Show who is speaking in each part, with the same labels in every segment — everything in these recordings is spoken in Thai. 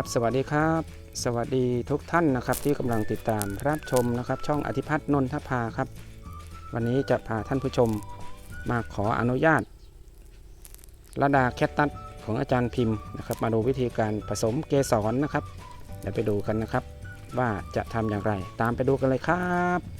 Speaker 1: ครับสวัสดีครับ สวัสดีทุกท่านนะครับที่กำลังติดตามรับชมนะครับ ช่องอธิพัฒน์นนทภาครับ วันนี้จะพาท่านผู้ชมมาขออนุญาตระดาแคตตัสของอาจารย์พิมพ์นะครับ มาดูวิธีการผสมเกสรนะครับ เดี๋ยวไปดูกันนะครับ ว่าจะทำอย่างไร ตามไปดูกันเลยครับ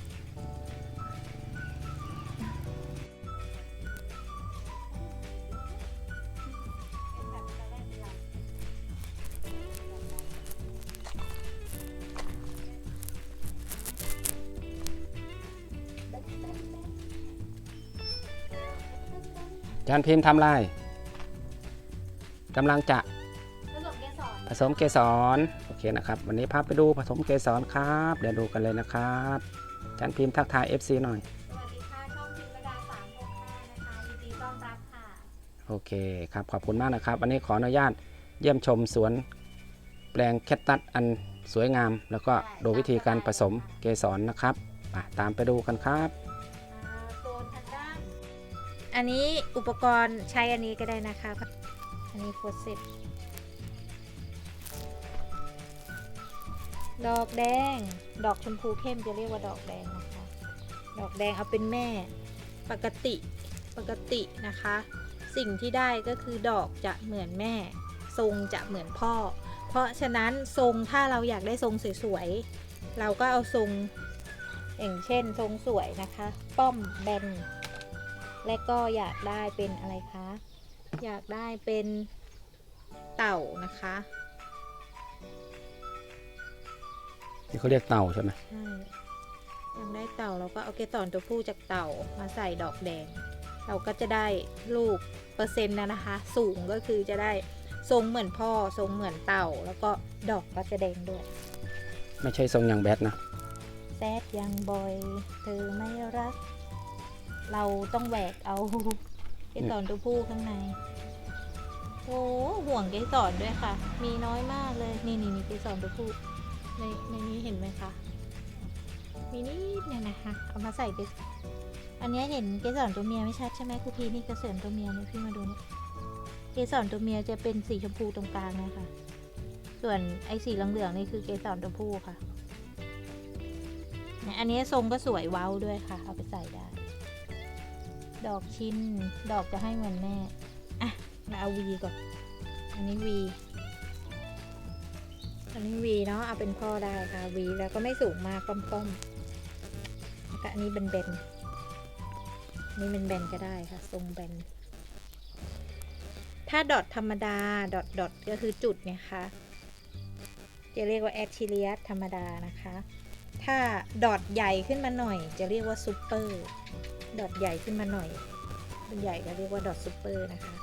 Speaker 1: จารย์พิมพ์ทำอะไรกำลังจะ
Speaker 2: ผสมเกสร
Speaker 1: ผสมเกสรโอเคนะครับ วันนี้พาไปดูผสมเกสรครับ เดี๋ยวดูกันเลยนะครับอาจารย์พิมพ์ทักทาย FC หน่อย
Speaker 2: สวัสดีค่ะช่องพิมระดา365นะคะยินดีต้อนรับค่ะ
Speaker 1: โอเคครับขอบคุณมากนะครับ วันนี้ขออนุญาตเยี่ยมชมสวนแปลงแคตตัสอันสวยงาม แล้วก็ดูวิธีการผสมเกสรนะครับมาตามไปดูกันครับ
Speaker 2: อันนี้อุปกรณ์ใช้อันนี้ก็ได้นะคะ อันนี้โฟเซตดอกแดง ดอกชมพูเข้มจะเรียกว่าดอกแดงนะคะ ดอกแดงเอาเป็นแม่ ปกติ ปกตินะคะ สิ่งที่ได้ก็คือดอกจะเหมือนแม่ ทรงจะเหมือนพ่อ เพราะฉะนั้นทรงถ้าเราอยากได้ทรงสวยๆ เราก็เอาทรงอย่างเช่นทรงสวยนะคะ ป้อมแบน และก็อยากได้เป็นอะไรคะ อยากได้เป็นเต่านะคะ
Speaker 1: นี่เขาเรียกเต่าใช่ไหม
Speaker 2: ใช่อยากได้เต่าเราก็เอาเกสรตัวผู้จากเต่ามาใส่ดอกแดง เราก็จะได้ลูกเปอร์เซ็นต์นะนะคะ สูงก็คือจะได้ทรงเหมือนพ่อทรงเหมือนเต่า แล้วก็ดอกก็จะแดงด้วย
Speaker 1: ไม่ใช่ทรงอย่างแบดนะ
Speaker 2: แซดยังบอย เธอไม่รัก เราต้องแหวกเอาเกสรตัวผู้ข้างในโอ้ห่วงเกสรด้วยค่ะ มีน้อยมากเลย นี่นี่นี่เกสรตัวผู้ในในนี้เห็นไหมคะมีนิดเนี่ยนะคะเอามาใส่เกสอันนี้เห็นเกสรตัวเมียไม่ชัดใช่ไหมครูพีนี่เกสรตัวเมียนี่พี่มาดูนี่เกสรตัวเมียจะเป็นสีชมพูตรงกลางนะคะส่วนไอ้สีเหลืองๆนี่คือเกสรตัวผู้ค่ะเนี่ยอันนี้ทรงก็สวยเว้าด้วยค่ะ เอาไปใส่ได้ ดอกชิ้นดอกจะให้เหมือนแม่ อะ มาเอาวีก่อน อันนี้วี อันนี้วีเนาะ เอาเป็นพ่อได้ค่ะวีแล้วก็ไม่สูงมากป้อมๆแล้วก็อันนี้เป็นเบนๆนี่เป็นแบนก็ได้ค่ะ ทรงแบน ถ้าดอทธรรมดา ดอทดอทก็คือจุดเนี่ยค่ะ จะเรียกว่าแอคทิเลียสธรรมดานะคะ ถ้าดอทใหญ่ขึ้นมาหน่อย จะเรียกว่าซูเปอร์ ดอทใหญ่ขึ้นมาหน่อยเป็นใหญ่ก็เรียกว่าดอทซูเปอร์นะคะ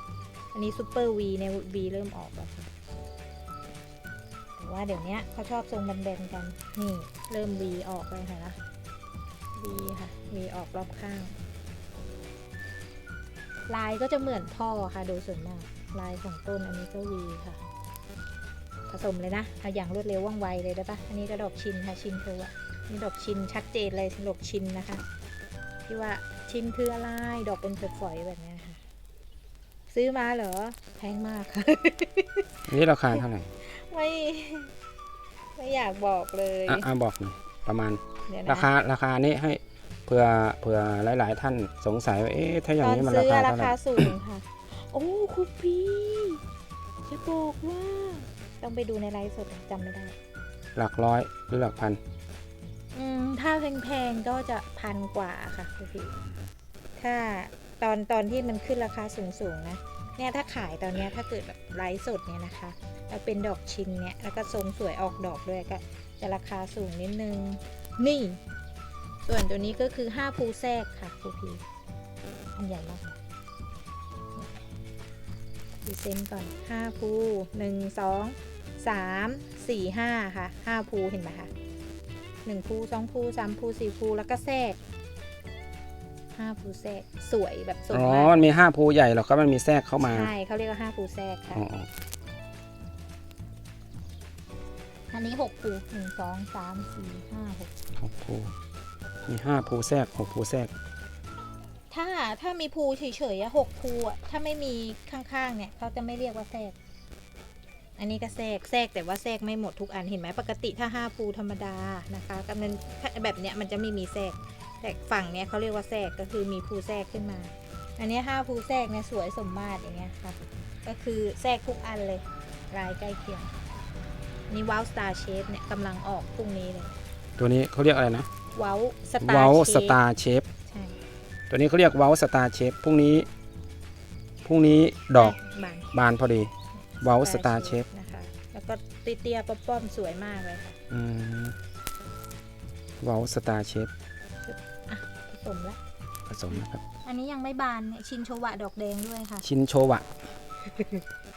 Speaker 2: อันนี้ซูเปอร์วีในวีเริ่มออกแล้วค่ะแต่ว่าเดี๋ยวนี้เขาชอบทรงแบนๆกัน นี่เริ่มวีออกเลยค่ะนะวีค่ะวีออกรอบข้าง ลายก็จะเหมือนพ่อค่ะโดยส่วนมาก ลายของต้นอันนี้ก็วีค่ะ ผสมเลยนะเอาอย่างรวดเร็วว่องไวเลยได้ปะอันนี้ก็ดอกชินค่ะชินคือว่านี่ดอกชินชัดเจนเลยดอกชินนะคะ ที่ว่าชินคืออะไร ดอกเป็นฝอยๆแบบเนี้ยค่ะ ซื้อมาเหรอ แพงมากค่ะ
Speaker 1: อันนี้ราคาเท่าไหร่
Speaker 2: ไม่ ไม่อยากบอกเลย
Speaker 1: อะอะบอกหน่อยประมาณ
Speaker 2: เดี๋ยว
Speaker 1: รา
Speaker 2: นะ
Speaker 1: คาราคานี้ให้เผื่อเผื่อหลาย ๆ ท่านสงสัยว่าเอ๊ะถ้าอย่าง
Speaker 2: ตอน
Speaker 1: นี้มัน
Speaker 2: ซื้
Speaker 1: รา
Speaker 2: อ
Speaker 1: คา
Speaker 2: รา
Speaker 1: เท่าไหร่
Speaker 2: คาสูงค่ะ โอ้คุณพี่จะบอกว่า ต้องไปดูในไลฟ์สดจำไม่ได้
Speaker 1: หลักร้อยหรือหลักพัน
Speaker 2: อืมถ้าแพงๆก็จะพันกว่าค่ะคุณพี่ถ้าตอนตอนที่มันขึ้นราคาสูงๆนะเนี่ยถ้าขายตอนเนี้ยถ้าเกิดแบบไลฟ์สดเนี่ยนะคะแล้วเป็นดอกชินเนี่ยแล้วก็ทรงสวยออกดอกด้วยก็จะราคาสูงนิดนึง นี่ ส่วนตัวนี้ก็คือ5ภูแทรกค่ะคุณพี่อันใหญ่มากดีเซนก่อน5ภู1 2 3 4 5ค่ะ5ภูเห็นไหมคะ หนึ่งภูสองภูสามภูสี่ภูแล้วก็แทรกห้าภูแทรกสวยแบบสวย
Speaker 1: อ๋อ
Speaker 2: มาก
Speaker 1: มันมีห้าภูใหญ่หรอกครับมันมีแทรกเข้ามา
Speaker 2: ใช่เขาเรียกว่าห้าภูแทรกค่ะ
Speaker 1: อ๋ออ๋อ
Speaker 2: อันนี้หกภูหนึ่งสองสามสี่ห้าหก
Speaker 1: หกภูมีห้าภูแทรกหกภูแทรก
Speaker 2: ถ้าถ้ามีภูเฉยๆอะหกภูอะถ้าไม่มีข้างๆเนี่ยเขาจะไม่เรียกว่าแทรก อันนี้ก็แทรกแทรกแต่ว่าแทรกไม่หมดทุกอันเห็นไหมปกติถ้าห้าภูธรรมดานะคะก็มันถ้าแบบเนี้ยมันจะไม่มีแทรกแต่ฝั่งเนี้ยเขาเรียกว่าแทรกก็คือมีภูแทรกขึ้นมา อันเนี้ยห้าภูแทรกเนี่ยสวยสมมาตรอย่างเงี้ยค่ะก็คือแทรกทุกอันเลยลายใกล้เคียงนี่ว้าวสตาร์เชฟเนี่ยกำลังออกพรุ่งนี้เลย
Speaker 1: ตัวนี้เขาเรียกอะไรนะ
Speaker 2: ว้าวสตาร์
Speaker 1: เว้า
Speaker 2: เช
Speaker 1: ส
Speaker 2: ฟ
Speaker 1: ตาร์เชฟ
Speaker 2: ใช่
Speaker 1: ตัวนี้เขาเรียกเว้าสตาร์เชฟพรุ่งนี้พรุ่งนี้ดอก
Speaker 2: บาน
Speaker 1: บานพอดี เว้าสตาร์เชฟ
Speaker 2: นะคะแล้วก็เตี้ยๆป้อมๆสวยมากเลยค่ะ
Speaker 1: อืมเว้าสตาร์เชฟ
Speaker 2: ผสมละ
Speaker 1: ผสมนะครับ
Speaker 2: อันนี้ยังไม่บานเนี่ยชินโชวะดอกแดงด้วยค่ะ
Speaker 1: ชินโชวะ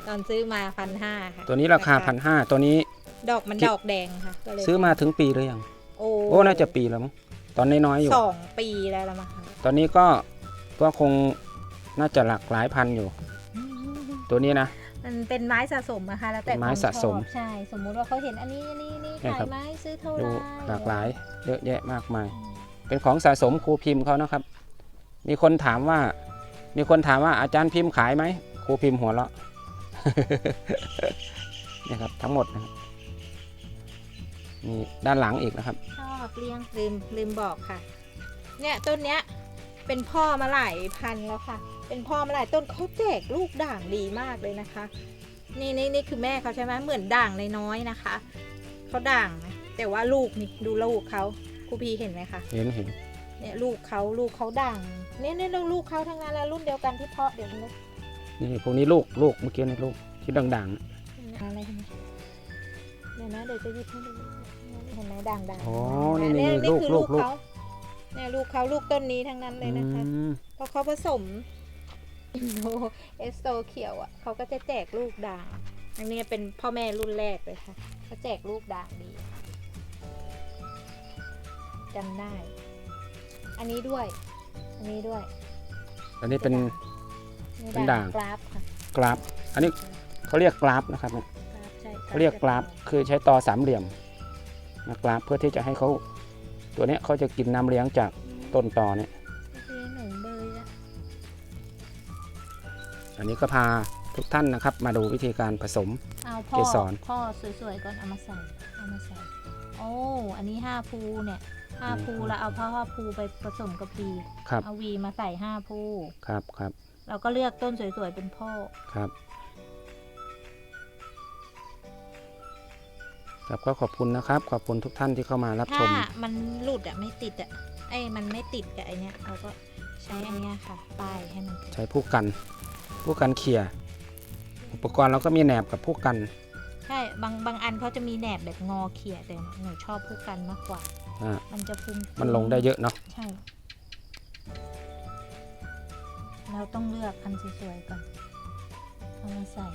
Speaker 2: ตอนซื้อมาพันห้าค่ะ
Speaker 1: ตัวนี้ราคาพันห้าตัวนี้
Speaker 2: ดอกมันดอกแดงค่ะก็เลย
Speaker 1: ซื้อมาถึงปีหรือยัง
Speaker 2: โอ้
Speaker 1: โอ้น่าจะปีแล้วมั้งตอนน้อยๆอยู่
Speaker 2: สองปีแล้วละมั้งค่ะ
Speaker 1: ตอนนี้ก็ก็คงน่าจะหลักหลายพันอยู่ ตัวนี้นะ
Speaker 2: มันเป็นไม้สะสมอะค่ะแล้วแต่
Speaker 1: เป็นไม้
Speaker 2: ควา
Speaker 1: สะสม
Speaker 2: ชอบใช่ สมมุติว่าเขาเห็นอันนี้อันนี้นี่
Speaker 1: เนี่ย
Speaker 2: ขา
Speaker 1: ครั
Speaker 2: ย
Speaker 1: บ
Speaker 2: ไม้ซื้อเท่าไห
Speaker 1: ดู
Speaker 2: ร่
Speaker 1: หลากหลายเยอะแยะมากมาย เป็นของสะสมครูพิมพ์เขานะครับ มีคนถามว่า มีคนถามว่าอาจารย์พิมพ์ขายไหมครูพิมพ์หัวเราะ นี่ครับทั้งหมดนะครับมีด้านหลังอีกนะครับ
Speaker 2: ชอบเลี้ยงลืมลืมบอกค่ะ เนี่ยต้นเนี้ยเป็นพ่อมาหลายพันแล้วค่ะ เป็นพ่อมาหลายต้นเขาแจกลูกด่างดีมากเลยนะคะ นี่นี่นี่คือแม่เขาใช่ไหมเหมือนด่างน้อยๆนะคะเขาด่างนะแต่ว่าลูกนี่ดูลูกเขาครูพีเห็นไหมคะ
Speaker 1: เห็นเห็น
Speaker 2: เนี่ยลูกเขาลูกเขาด่างเนี่ยเนี่ยลูกเขาทั้งนั้นแล้วรุ่นเดียวกันที่เพาะเดี๋ยวนี้
Speaker 1: นี่พวกนี้ลูกลูกเมื่อกี้นี่ลูกที่ดังๆนะ
Speaker 2: อะไรกันเดี๋ยวนะเดี๋ยวจะหยิบให้ดูเห็นไหมด่างด่าง
Speaker 1: อ๋อนี่นี่นี่ลูก
Speaker 2: คือ
Speaker 1: ลู
Speaker 2: ลู
Speaker 1: ก
Speaker 2: ก
Speaker 1: ลูก
Speaker 2: เขาเนี่ยลูกเขาลูกต้นนี้ทั้งนั้นเลยนะคะ
Speaker 1: อืม
Speaker 2: เพราะเขาผสม อินโดเอสโตเขียวอะเขาก็จะแจกลูกด่าง อันนี้เป็นพ่อแม่รุ่นแรกเลยค่ะเขาแจกลูกด่างดีจำได้ อันนี้ด้วย อันนี้ด้วย
Speaker 1: อันนี้เป็น เป็นด่าง
Speaker 2: กราฟค่ะ
Speaker 1: กราฟ อันนี้เขาเรียกกราฟนะครับเนี่ย
Speaker 2: กราฟใช่
Speaker 1: เขาเรียกกราฟ คือใช้ตอสามเหลี่ยมนะกราฟเพื่อที่จะให้เขาตัวเนี้ยเขาจะกินน้ำเลี้ยงจากต้นตอเนี่ย
Speaker 2: อัน
Speaker 1: นี้ก็พาทุกท่านนะครับ มาดูวิธีการผสม
Speaker 2: เอาพ่อ
Speaker 1: เกสร
Speaker 2: พ่อสวยๆก่อนเอามาใส่เอามาใส่โอ้อันนี้ห้าภูเนี่ยห้าภูแล้วเอาพ่อห้าภูไปผสมกับวี
Speaker 1: ครับ
Speaker 2: เอาวีมาใส่ห้าภู
Speaker 1: ครับครับ
Speaker 2: เราก็เลือกต้นสวยๆเป็นพ่อ
Speaker 1: ครับ ครับก็ขอบคุณนะครับ ขอบคุณทุกท่านที่เข้ามารับช
Speaker 2: ถ้าม มันหลุดอะไม่ติดอะไอ้มันไม่ติดกับไอเนี้ยเราก็ใช้อันเนี้ยค่ะป้ายให้มันติด
Speaker 1: ใช้ผู้กัน ผู้กันเขี่ยอุปกรณ์เราก็มีแหนบกับผู้กัน
Speaker 2: ใช่ บางบางอันเขาจะมีแหนบแบบงอเขี่ยแต่หนูชอบผู้กันมากกว่า
Speaker 1: อ่า
Speaker 2: มันจะฟุ้งๆ
Speaker 1: มันลงได้เยอะเนาะ
Speaker 2: ใช่ เราต้องเลือกอันสวยๆก่อนเอามาใส่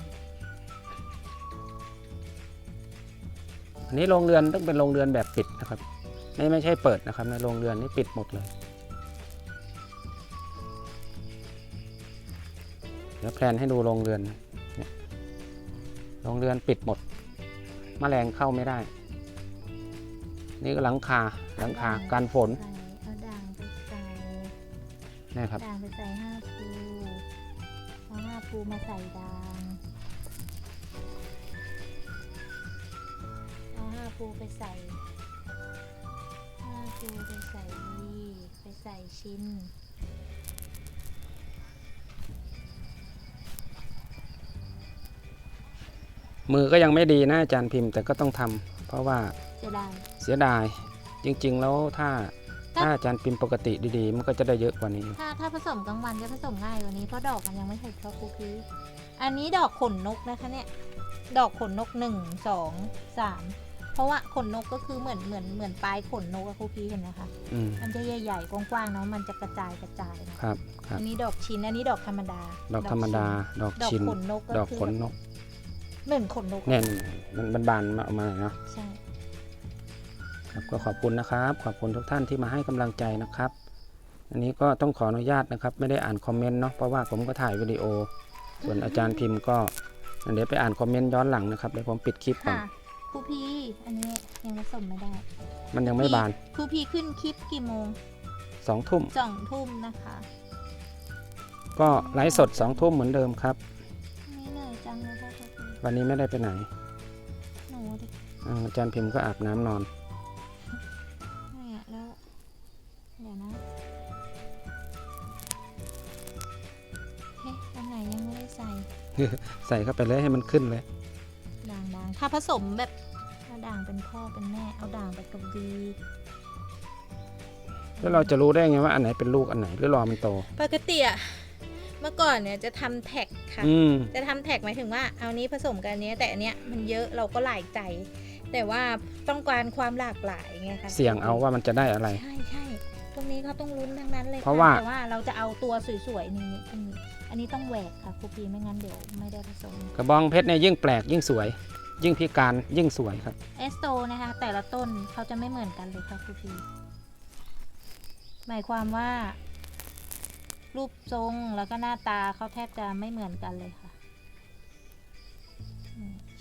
Speaker 1: อันนี้โรงเรือนต้องเป็นโรงเรือนแบบปิดนะครับ ไม่ไม่ใช่เปิดนะครับในโรงเรือนนี่ปิดหมดเลย ดี๋ยวแพลนให้ดูโรงเรือนเนี่ยโรงเรือนปิดหมดแมลงเข้าไม่ได้ นี่ก็หลังคาหลังคาการฝน
Speaker 2: ใส่เอาด่างไปใส่
Speaker 1: นะครับ
Speaker 2: ด่างไปใส่ห้าภูเอาห้าภูมาใส่ด่างเอาห้าภูไปใส่ห้าภูไปใส่วีไปใส่ชิ้น
Speaker 1: มือก็ยังไม่ดีนะอาจารย์พิมพ์แต่ก็ต้องทำเพราะว่า
Speaker 2: เสียดาย
Speaker 1: เสียดาย จริง ๆ แล้วถ้าถ้าอาจารย์พิมพ์ปกติดีๆ มันก็จะได้เยอะกว่านี้
Speaker 2: ถ้าถ้าผสมกลางวันจะผสมง่ายกว่านี้เพราะดอกมันยังไม่ถูกเท่าคุกกี้อันนี้ดอกขนนกนะคะเนี่ย ดอกขนนกหนึ่งสองสามเพราะว่าขนนกก็คือเหมือนเหมือนเหมือนปลายขนนกอะคุกกี้เห็นไหมคะ
Speaker 1: อืม
Speaker 2: มันจะใหญ่ๆกว้างๆเนาะมันจะกระจายกระจายเนอะ
Speaker 1: ครับครับ
Speaker 2: อันนี้ดอกชิ้นอันนี้ดอกธรรมดา
Speaker 1: ดอกธรรมดา ดอก
Speaker 2: ดอก
Speaker 1: ชิน
Speaker 2: ขนนกก็
Speaker 1: ดอก
Speaker 2: คือ
Speaker 1: ขนนก
Speaker 2: เหมือนขนนก
Speaker 1: เนี่ยมันมันบานมาออกมาเนาะ
Speaker 2: ใช่
Speaker 1: ครับก็ขอบคุณนะครับ ขอบคุณทุกท่านที่มาให้กำลังใจนะครับ อันนี้ก็ต้องขออนุญาตนะครับ ไม่ได้อ่านคอมเมนต์เนาะเพราะว่าผมก็ถ่ายวิดีโอ ส่วนอาจารย์พิมพ์ก็เดี๋ยวไปอ่านคอมเมนต์ย้อนหลังนะครับเดี๋ยวผมปิดคลิปก่อน
Speaker 2: ค่ะครูพีอันนี้ยังผสมไม่ได้
Speaker 1: มันยังไม่บาน
Speaker 2: ครูพีขึ้นคลิปกี่โมง
Speaker 1: สองทุ่ม
Speaker 2: สองทุ่มนะคะ
Speaker 1: ก็ไลฟ์สดสองทุ่มเหมือนเดิมครับ
Speaker 2: นี่เหนื่อยจังเลยค่ะครูพี
Speaker 1: วันนี้ไม่ได้ไปไหน
Speaker 2: หนูดิ
Speaker 1: อ่าอาจารย์พิมพ์ก็อาบน้ำนอน
Speaker 2: ไม่อะแล้วเดี๋ยวนะเฮ้อันไหนยังไม่ได้ใส่
Speaker 1: ใส่เข้าไปเลยให้มันขึ้นเลย
Speaker 2: ด่างด่างถ้าผสมแบบถ้าด่างเป็นพ่อเป็นแม่ เอาด่างไปกับวี
Speaker 1: แล้วเราจะรู้ได้ไงว่าอันไหนเป็นลูกอันไหนหรือรอมันโต
Speaker 2: ปกติอะเมื่อก่อนเนี่ยจะทำแท็กค่ะ
Speaker 1: อืม
Speaker 2: จะทำแท็กหมายถึงว่าเอานี้ผสมกันอันเนี้ยแต่อันเนี้ยมันเยอะเราก็หลายใจ แต่ว่าต้องการความหลากหลายไงคะ
Speaker 1: เสี่ยงเอาว่ามันจะได้อะไร
Speaker 2: ใช่ใช่ตรงนี้เขาต้องลุ้นทั้งนั้นเลย
Speaker 1: เพราะว่า
Speaker 2: แต่ว่าเราจะเอาตัวสวยๆนี่นี่อันนี้อันนี้ต้องแหวกค่ะครูปีไม่งั้นเดี๋ยวไม่ได้ผสม
Speaker 1: กระบองเพชรเนี่ยยิ่งแปลกยิ่งสวย ยิ่งพิการยิ่งสวยครับ
Speaker 2: เอสโตนะคะแต่ละต้นเขาจะไม่เหมือนกันเลยค่ะครูปีหมายความว่า รูปทรงแล้วก็หน้าตาเขาแทบจะไม่เหมือนกันเลยค่ะ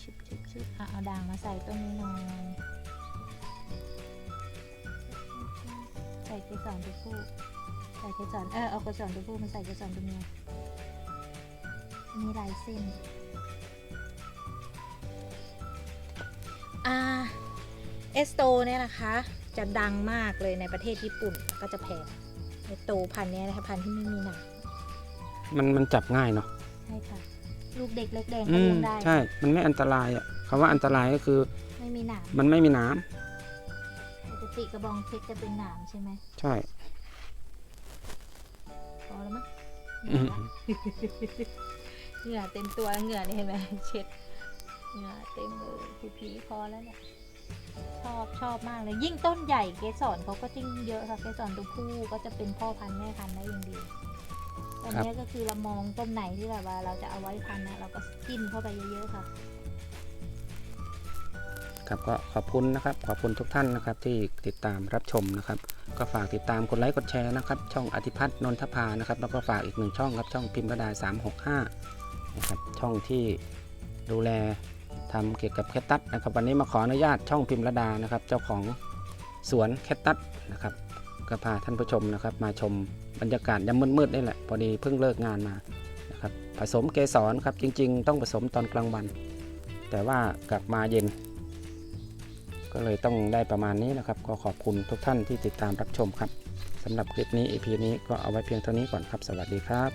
Speaker 2: ชิบชิบชิบอะเอาด่างมาใส่ต้นนี้หน่อย ใส่เกสรตัวผู้ใส่เกสรเออเอาเกสรตัวผู้มาใส่เกสรตัวเมียมีลายเส้น อ่า เอสโตเนี่ยนะคะ จะดังมากเลยในประเทศญี่ปุ่นก็จะแพง เอสโตพันธุ์เนี้ยนะคะพันธุ์ที่ไม่มีหนาม
Speaker 1: มันมันจับง่ายเนาะ
Speaker 2: ใช่ค่ะ ลูกเด็กเล็กแดง
Speaker 1: อื
Speaker 2: ก็
Speaker 1: ม
Speaker 2: เลี้ยงได้
Speaker 1: ใช่ มันไม่อันตรายอะคำว่าอันตรายก็คือ
Speaker 2: ไม่มีหนาม
Speaker 1: มันไม่มีน้ำ
Speaker 2: ปกติกระบองเพชรจะเป็นหนามใช่ไหม
Speaker 1: ใช่
Speaker 2: พอแล้วมั้ง
Speaker 1: อืม
Speaker 2: เหงื่อเต็มตัวเหงื่อนี่เห็นไหมเช็ดเหงื่อเต็มเลยคือผีพอแล้วเนี่ย ชอบชอบมากเลยยิ่งต้นใหญ่เกสรเขาก็ยิ่งเยอะค่ะเกสรตัวผู้ก็จะเป็นพ่อพันธุ์แม่พันธุ์ได้อย่างดีตอนนี้ก็คือเรามองต้นไหนที่แบบว่าเราจะเอาไว้พันธุ์นะเราก็จิ้มเข้าไปเยอะๆค่ะ
Speaker 1: ครับก็ขอบคุณนะครับ ขอบคุณทุกท่านนะครับที่ติดตามรับชมนะครับ ก็ฝากติดตามกดไลค์กดแชร์นะครับ ช่องอธิพัฒน์นนทภานะครับ แล้วก็ฝากอีกหนึ่งช่องครับช่องพิมพ์ระดา365นะครับช่องที่ดูแล ทำเกี่ยวกับแคตตัสนะครับ วันนี้มาขออนุญาตช่องพิมพ์ระดานะครับ เจ้าของสวนแคตตัสนะครับก็พาท่านผู้ชมนะครับ มาชมบรรยากาศยามมืดๆนี่แหละพอดีเพิ่งเลิกงานมานะครับผสมเกสรครับจริง ๆ ต้องผสมตอนกลางวัน แต่ว่ากลับมาเย็น ก็เลยต้องได้ประมาณนี้นะครับ ก็ขอบคุณทุกท่านที่ติดตามรับชมครับสำหรับคลิปนี้ EP นี้ก็เอาไว้เพียงเท่านี้ก่อนครับ สวัสดีครับ